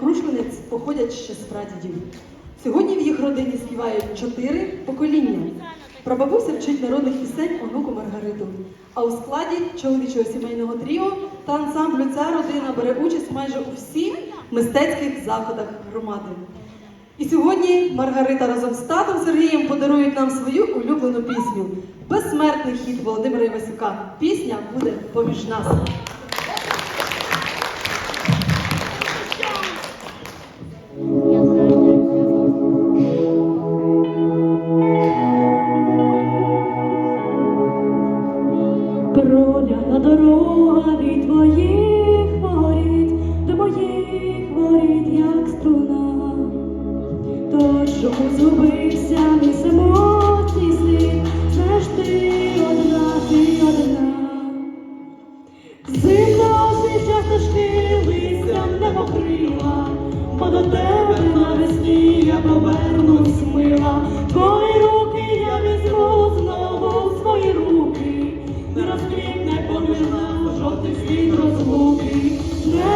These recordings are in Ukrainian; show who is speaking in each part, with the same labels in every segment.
Speaker 1: крушленець походять ще з прадідів. Сьогодні в їх родині співають чотири покоління. Прабабуся вчить народних пісень онуку Маргариту. А у складі чоловічого сімейного тріо та ансамблю ця родина бере участь майже у всіх мистецьких заходах громади. І сьогодні Маргарита разом з татом Сергієм подарують нам свою улюблену пісню. Безсмертний хід Володимира Івасюка. Пісня буде поміж нас.
Speaker 2: Проляна дорога від твоїх воріт до моїх воріт, як струна. То, що згубився мій самотній світ, знаєш ти одна, ти одна. Зимна освіча стежки листям не покрила, бо до тебе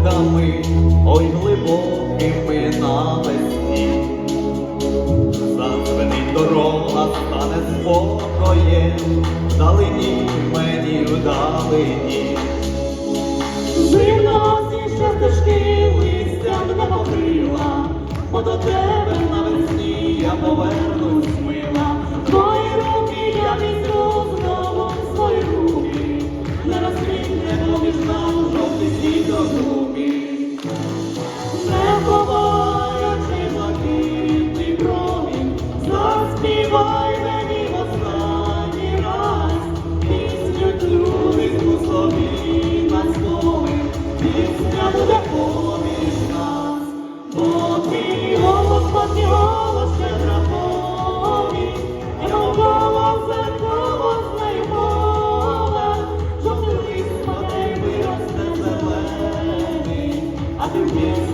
Speaker 3: потоками, ой глибокими навесні. Зазвенить дорога, стане спокоєм, вдалині мені вдалині.
Speaker 2: Зимна осінь ще стежки листям не покрила, бо до тебе навесні я повернусь мила. Твої руки я візьму знову в свої руки, не розквітне поміж нас жовтий світ жовтий